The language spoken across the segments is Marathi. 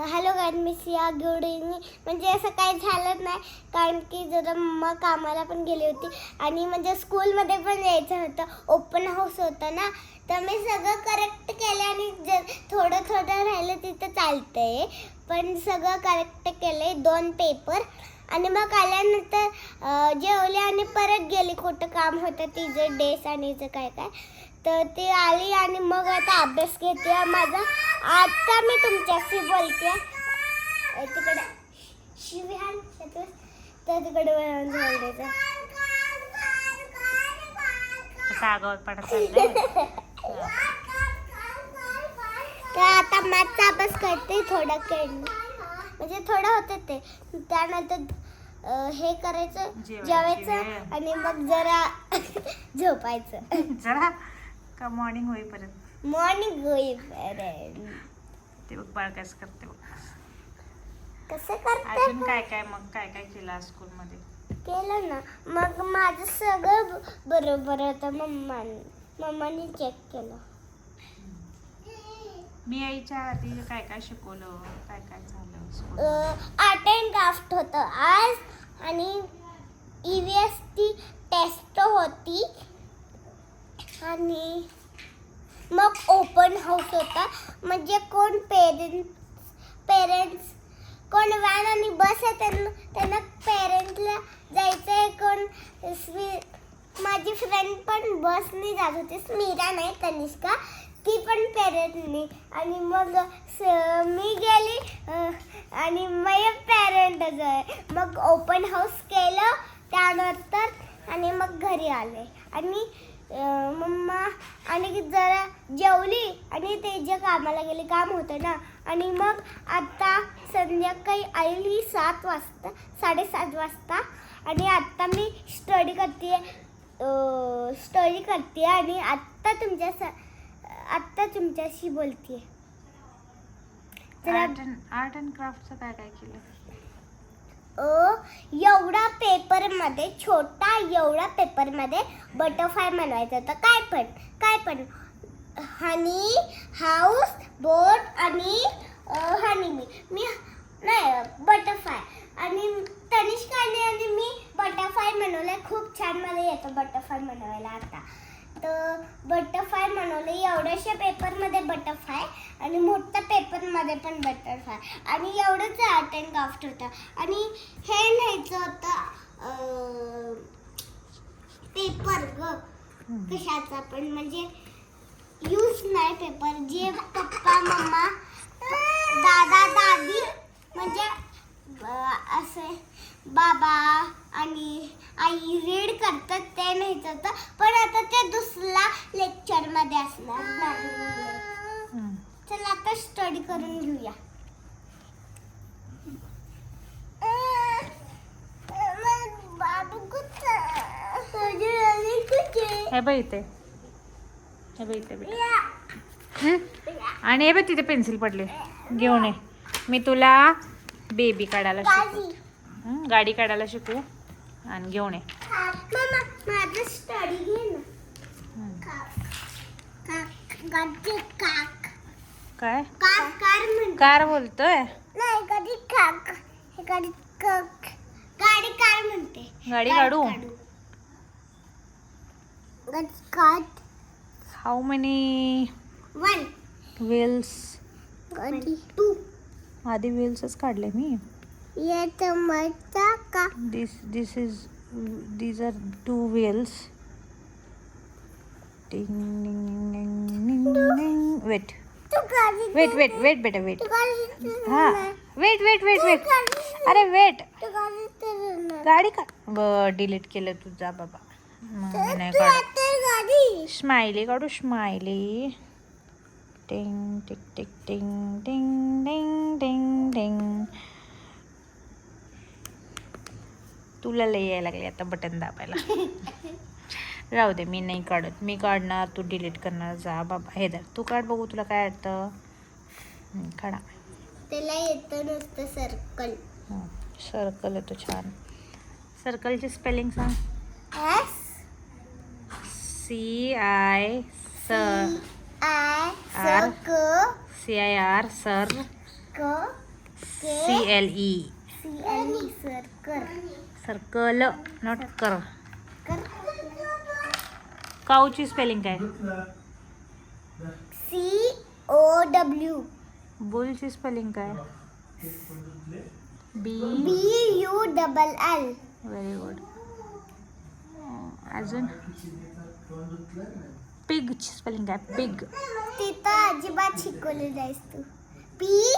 हॅलो गाईड मी सिया गुड इव्हनिंग. म्हणजे असं काही झालं नाही कारण की जरा मम्मा कामाला पण गेली होती आणि म्हणजे स्कूलमध्ये पण यायचं होतं ओपन हाऊस होतं ना. तर मी सगळं करेक्ट केलं आणि जर थोडं थोडं राहिलं तिथं चालतं आहे पण सगळं करेक्ट केलं आहे दोन पेपर आणि मग आल्यानंतर जेवले आणि परत गेली. कुठं काम होतं तिचं डेस आणि हिचं काय काय. तर ती आली आणि मग आता अभ्यास घेते. माझा आता मी तुमच्याशी बोलते. तिकडे. येतोय. तर तिकडे बोलायचं तर आता मॅथचा अभ्यास करते थोडा खेळणं. म्हणजे थोडं होतं ते. त्यानंतर हे करायचं जेवायची. आणि मग जरा झोपायचं. जरा का मॉर्निंग होईपर्यंत? मॉर्निंग होईपर्यंत. ते बघ बाळ कसं करते बघ. कसं करते अजून काय काय मग काय काय केलं स्कूलमध्ये केलं ना. मग माझं सगळं बरोबर होतं. मम्माने मम्माने चेक केलं. मी यायच्या आधी काय काय शिकवलं? काय काय झालं स्कूल आर्ट अँड क्राफ्ट होतं. आज आणि E E V S test होती. आणि मग ओपन हाऊस होता. म्हणजे कोण पेरेंट्स पेरेंट्स कोण व्हॅन आणि बस आहे त्यांना त्यांना पेरेंट्सला जायचं आहे कोण? स्वी- माझी फ्रेंड पण बसने जात होती. स्मिरा नाही तनिष्का. ती पण पेरेंटनी आणि मग स- मी गेली आणि मग डझन मग ओपन हाऊस केलं त्यानंतर आणि मग घरी आले. आणि मम्मा आणि जरा जेवली आणि ते जे कामाला गेले काम होतं ना. आणि मग आता संध्याकाळी आली सात वाजता साडेसात वाजता. आणि आत्ता मी स्टडी करते स्टडी करते आणि आत्ता तुमच्या स- आत्ता तुमच्याशी बोलते आर्ट अँड क्राफ्टचं काय काय केलं एवढा पेपरमध्ये छोटा एवढा पेपरमध्ये बटरफ्लाय बनवायचं होतं. काय पण काय पण. हनी हाऊस बोट आणि हनी मी मी नाही बटरफ्लाय. आणि तनिष्काने आणि मी बटरफ्लाय बनवलाय. खूप छान मला येतं बटरफ्लाय बनवायला आता. तर बटरफ्लाय बनवलं एवढ्याशा पेपरमध्ये बटरफ्लाय आणि मोठ्या पेपरमध्ये पण बटरफ्लाय आणि एवढंच आर्ट अँड क्राफ्ट होतं. आणि हे न्यायचं होतं पेपर ग. कशाचा पण? म्हणजे यूज नाही पेपर जे पप्पा मम्मा दादा दादी म्हणजे असे बाबा आणि आई रीड करतात ते न्यायचं होतं पण आता ते दुसऱ्या लेक्चरमध्ये असणार. नाही. चला आता स्टडी करून घेऊया. हे बघ इथे. हे बघ इथे बेटा? आणि हे बघ तिथे पेन्सिल पडली. घेऊन ये. मी तुला बेबी काढायला शिकू? गाडी काढायला शिकू आणि घेऊन ये. काय? कार बोलतोय? नाही गाडी कार म्हणते. गाडी काढू? How many one. व्हील्स आधी व्हील्सच काढले मी. ये टमाटा का? This this is these are two wheels wait तू गाडी वेट वेट वेट बेटा वेट तू गाडी हा वेट वेट वेट वेट अरे वेट गाडी का? बर डिलीट केलं तुझा बाबा. मग नाही गाडी. स्माइली काढू स्माइली टिंग टिक टिक टिंग टिंग टिंग टिंग टिंग तुला लय यायला लागले आता बटन दाबायला. राहू दे मी नाही काढत. मी काढणार तू डिलीट करणार जा. बाबा हे धर. तू काढ बघू तुला काय वाटतं. हं, काढा. त्याला येतं नुसतं सर्कल सर्कल येतो छान. सर्कलची स्पेलिंग सांग. एस सी आय स आय आर. क सी आय आर सर क C L E C L E circle circle not कर काऊची स्पेलिंग काय? सी ओ डब्ल्यू बुलची स्पेलिंग काय? B B U double L very good अजून? पिगची स्पेलिंग काय? पिग तिथं अजिबात शिकवले जायस तू. पी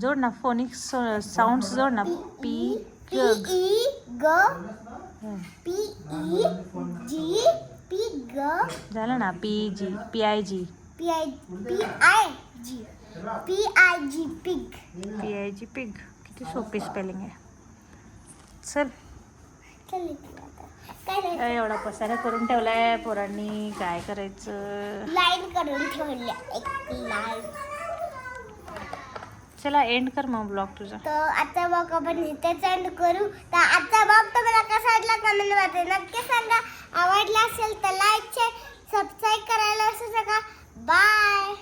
जोड ना फोनिक साऊंड जोड ना. पी पी ई ग पी ई जी पी ग झालं ना P G P I G P I P I G P I G pig P I G pig किती सोपी स्पेलिंग आहे. चल. काय एवढा पसारा करून ठेवलाय पोरांनी. काय करायचं? लाईन करून ठेवल्या. एक लाईन चला एंड कर मग ब्लॉग तुझा. तर आजचा ब्लॉग आपण इथेच एंड करू. तर आजचा ब्लॉग तुम्हाला कसा वाटला कमेंटमध्ये नक्की सांगा. आवडला असेल तर लाईक शेअर सबस्क्राईब करायला असू नका. बाय